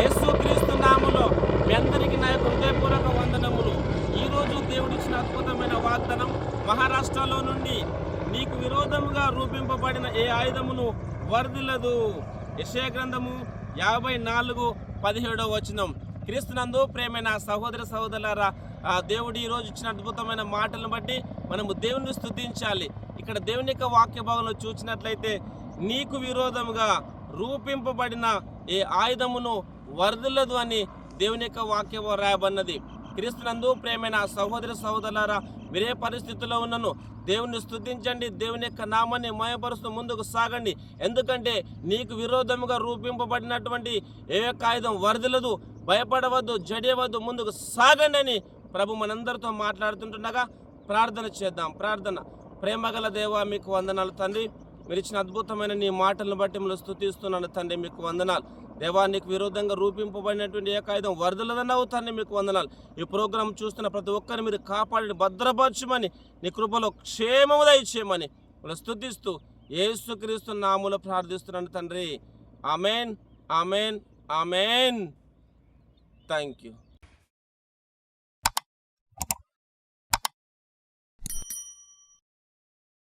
యేసుక్రీస్తు నామలో మీ అందరికీ నా యొక్క హృదయపూర్వక వందనములు. ఈరోజు దేవుడిచ్చిన అద్భుతమైన వాగ్దానం మహారాష్ట్రలో నుండి నీకు విరోధముగా రూపింపబడిన ఏ ఆయుధమును వరదలదు యశయ గ్రంథము యాభై నాలుగు పదిహేడో వచనం. క్రీస్తునందు ప్రేమైన సహోదర సహోదరులారా దేవుడు ఈరోజు ఇచ్చిన అద్భుతమైన మాటలను బట్టి మనము దేవుని స్థుతించాలి. ఇక్కడ దేవుని యొక్క వాక్య భాగంలో చూసినట్లయితే నీకు విరోధముగా రూపింపబడిన ఈ ఆయుధమును వరదలదు అని దేవుని యొక్క వాక్యం రాయబడినది. క్రీస్తునందు ప్రేమైన సహోదర సహోదరులారా మీరే పరిస్థితిలో ఉన్నను. దేవుని స్థుతించండి దేవుని యొక్క నామాన్ని మయపరుస్తూ ముందుకు సాగండి. ఎందుకంటే నీకు విరోధముగా రూపింపబడినటువంటి ఏ యొక్క ఆయుధం వరదలదు భయపడవద్దు జడియవద్దు ముందుకు సాగండి అని ప్రభు మనందరితో మాట్లాడుతుంటుండగా ప్రార్థన చేద్దాం. ప్రార్థన. ప్రేమగల దేవ మీకు వందనాలు తండ్రి. మీరు ఇచ్చిన అద్భుతమైన నీ మాటలను బట్టి మిమ్మల్ని స్థుతిస్తున్నాను తండ్రి మీకు వందనాలు. దేవా నీకు విరోధంగా రూపింపబడినటువంటి ఏ కాగితం వరదలదన్నావు తండ్రి మీకు వందనాలు. ఈ ప్రోగ్రాం చూస్తున్న ప్రతి ఒక్కరిని మీరు కాపాడి భద్రపరచమని నీ కృపలో క్షేమము దయచేయమని మిమ్మల్ని స్థుతిస్తూ ఏసుక్రీస్తు నాములో ప్రార్థిస్తున్నాను తండ్రి. Amen amen amen. Thank you